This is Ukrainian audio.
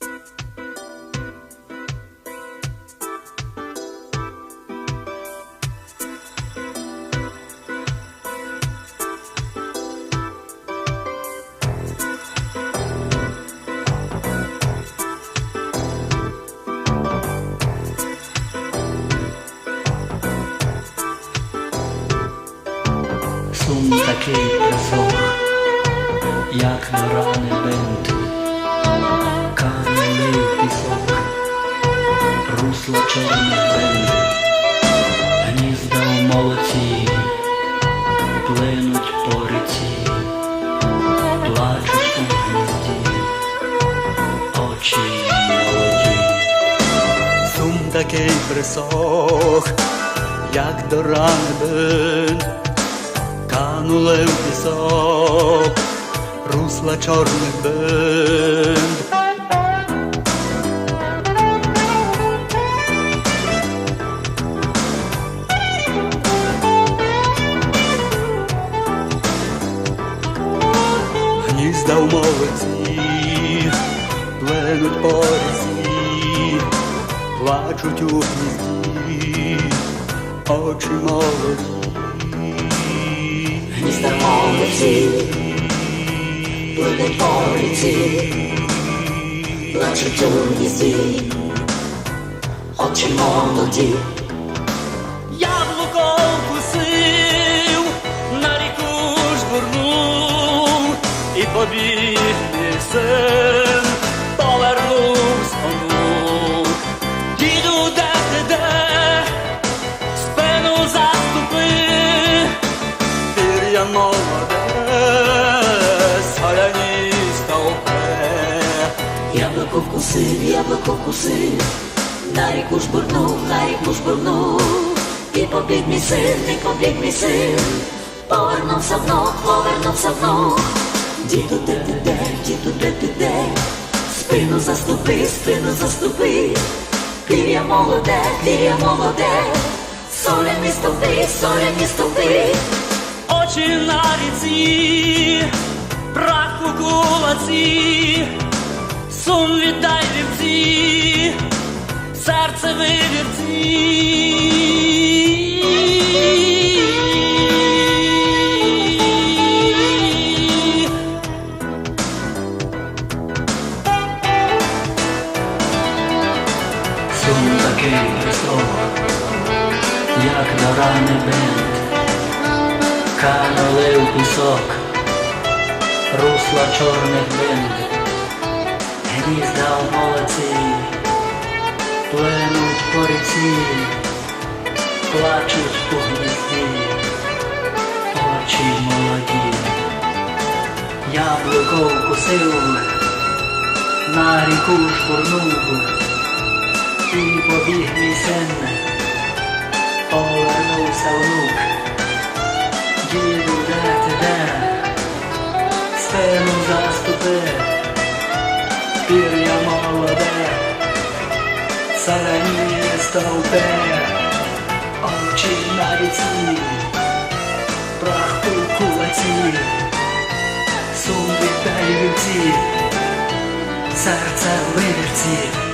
Сум такий присох, як на рани бинт, такий присох, як до рани бинт, канули в пісок, русла чорних бинт. Гнізда в молоці, пленуть по плачуть у гнізді, очі молоді. Містер молодці, плине по ріці, плачуть у гнізді, очі молоді. Яблуко вкусив, на ріку жбурнув, і побіг мій Яблуко вкусив, яблуко вкусив, на ріку жбурнув, на ріку жбурнув, і побіг мій син, і побіг мій син, повернувся внук, повернувся внук. Діду, де ти де, діду, де ти де, спину заступи, спину заступи, пір'я молоде, пір'я молоде, соляні стовпи, соляні стовпи. очі на ріці, прах у кулаці, Сум такий присох, як до рани канули в пісок, русла чорних бинт, гнізда в молоці, плинуть по ріці, плачуть у гнізді, очі молоді, яблуко вкусив, на ріку шпурнув. І побіг мій син, повернувся внук, діду, де ти де, зелені стовпи, очі на ріці, прах у кулаці, сум віддай вівці, серце в вивірці.